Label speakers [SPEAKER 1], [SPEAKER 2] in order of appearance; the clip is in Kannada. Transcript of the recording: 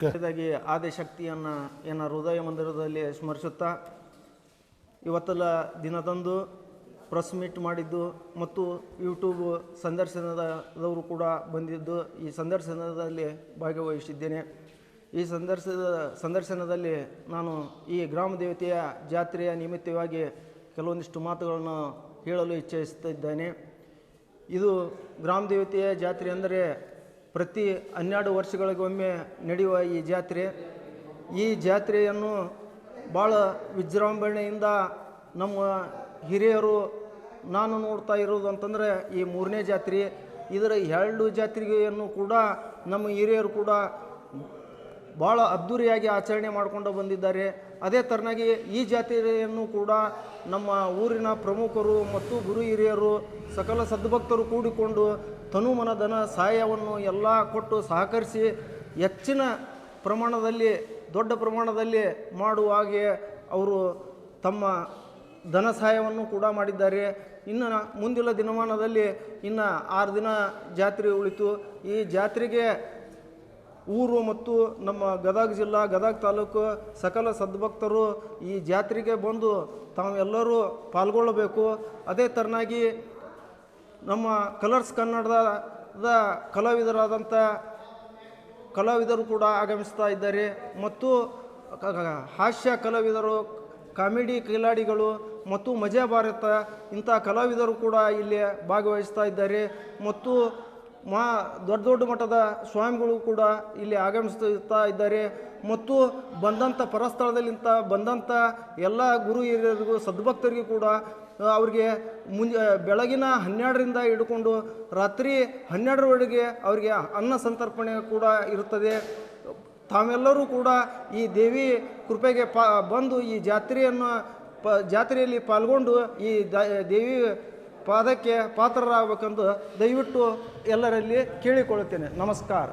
[SPEAKER 1] ಕೊನೆಯದಾಗಿ ಆದಿಶಕ್ತಿಯನ್ನು ಏನ ಹೃದಯ ಮಂದಿರದಲ್ಲಿ ಸ್ಮರಿಸುತ್ತಾ, ಇವತ್ತೆಲ್ಲ ದಿನದಂದು ಪ್ರೆಸ್ ಮೀಟ್ ಮಾಡಿದ್ದು ಮತ್ತು ಯೂಟ್ಯೂಬ್ ಸಂದರ್ಶನದವರು ಕೂಡ ಬಂದಿದ್ದು, ಈ ಸಂದರ್ಶನದಲ್ಲಿ ಭಾಗವಹಿಸಿದ್ದೇನೆ. ಈ ಸಂದರ್ಶನದ ಸಂದರ್ಶನದಲ್ಲಿ ನಾನು ಈ ಗ್ರಾಮ ದೇವತೆಯ ಜಾತ್ರೆಯ ನಿಮಿತ್ತವಾಗಿ ಕೆಲವೊಂದಿಷ್ಟು ಮಾತುಗಳನ್ನು ಹೇಳಲು ಇಚ್ಛಿಸುತ್ತಿದ್ದೇನೆ. ಇದು ಗ್ರಾಮ ದೇವತೆಯ ಜಾತ್ರೆ ಅಂದರೆ ಪ್ರತಿ ಹನ್ನೆರಡು ವರ್ಷಗಳಿಗೊಮ್ಮೆ ನಡೆಯುವ ಈ ಜಾತ್ರೆ. ಈ ಜಾತ್ರೆಯನ್ನು ಭಾಳ ವಿಜೃಂಭಣೆಯಿಂದ ನಮ್ಮ ಹಿರಿಯರು ನಾನು ನೋಡ್ತಾ ಇರೋದು ಅಂತಂದರೆ ಈ ಮೂರನೇ ಜಾತ್ರೆ. ಇದರ ಎರಡು ಜಾತ್ರೆಯನ್ನು ಕೂಡ ನಮ್ಮ ಹಿರಿಯರು ಕೂಡ ಭಾಳ ಅದ್ಧೂರಿಯಾಗಿ ಆಚರಣೆ ಮಾಡಿಕೊಂಡು ಬಂದಿದ್ದಾರೆ. ಅದೇ ಥರನಾಗಿ ಈ ಜಾತ್ರೆಯನ್ನು ಕೂಡ ನಮ್ಮ ಊರಿನ ಪ್ರಮುಖರು ಮತ್ತು ಗುರು ಹಿರಿಯರು, ಸಕಲ ಸದ್ಭಕ್ತರು ಕೂಡಿಕೊಂಡು ತನುಮನ ಧನ ಸಹಾಯವನ್ನು ಎಲ್ಲ ಕೊಟ್ಟು ಸಹಕರಿಸಿ ಹೆಚ್ಚಿನ ಪ್ರಮಾಣದಲ್ಲಿ, ದೊಡ್ಡ ಪ್ರಮಾಣದಲ್ಲಿ ಮಾಡುವ ಹಾಗೆ ಅವರು ತಮ್ಮ ಧನ ಸಹಾಯವನ್ನು ಕೂಡ ಮಾಡಿದ್ದಾರೆ. ಇನ್ನು ಮುಂದಿನ ದಿನಮಾನದಲ್ಲಿ ಇನ್ನು ಆರು ದಿನ ಜಾತ್ರೆ ಉಳಿತು. ಈ ಜಾತ್ರೆಗೆ ಊರು ಮತ್ತು ನಮ್ಮ ಗದಗ ಜಿಲ್ಲಾ, ಗದಗ ತಾಲೂಕು ಸಕಲ ಸದ್ಭಕ್ತರು ಈ ಜಾತ್ರೆಗೆ ಬಂದು ತಾವೆಲ್ಲರೂ ಪಾಲ್ಗೊಳ್ಳಬೇಕು. ಅದೇ ಥರನಾಗಿ ನಮ್ಮ ಕಲರ್ಸ್ ಕನ್ನಡದ ಕಲಾವಿದರಾದಂಥ ಕಲಾವಿದರು ಕೂಡ ಆಗಮಿಸ್ತಾ ಇದ್ದಾರೆ. ಮತ್ತು ಹಾಸ್ಯ ಕಲಾವಿದರು, ಕಾಮಿಡಿ ಕಿಲಾಡಿಗಳು ಮತ್ತು ಮಜಾ ಭಾರತ ಇಂಥ ಕಲಾವಿದರು ಕೂಡ ಇಲ್ಲಿ ಭಾಗವಹಿಸ್ತಾ ಇದ್ದಾರೆ. ಮತ್ತು ಮಾ ದೊಡ್ಡ ದೊಡ್ಡ ಮಟ್ಟದ ಸ್ವಾಮಿಗಳು ಕೂಡ ಇಲ್ಲಿ ಆಗಮಿಸ್ತಾ ಇದ್ದಾರೆ. ಮತ್ತು ಬಂದಂಥ ಪರಸ್ಥಳದಲ್ಲಿಂತ ಬಂದಂಥ ಎಲ್ಲ ಗುರು ಹಿರಿಯರಿಗೂ, ಸದ್ಭಕ್ತರಿಗೂ ಕೂಡ ಅವರಿಗೆ ಮುಂಜ ಬೆಳಗಿನ ಹನ್ನೆರಡರಿಂದ ಹಿಡ್ಕೊಂಡು ರಾತ್ರಿ ಹನ್ನೆರಡರವರೆಗೆ ಅವರಿಗೆ ಅನ್ನ ಸಂತರ್ಪಣೆ ಕೂಡ ಇರುತ್ತದೆ. ತಾವೆಲ್ಲರೂ ಕೂಡ ಈ ದೇವಿ ಕೃಪೆಗೆ ಪಾ, ಬಂದು ಈ ಜಾತ್ರೆಯನ್ನು, ಪ, ಜಾತ್ರೆಯಲ್ಲಿ ಪಾಲ್ಗೊಂಡು ಈ ದೇವಿ ಪಾದಕ್ಕೆ ಪಾತ್ರರಾಗಬೇಕೆಂದು ದಯವಿಟ್ಟು ಎಲ್ಲರಲ್ಲಿ ಕೇಳಿಕೊಳ್ಳುತ್ತೇನೆ. ನಮಸ್ಕಾರ.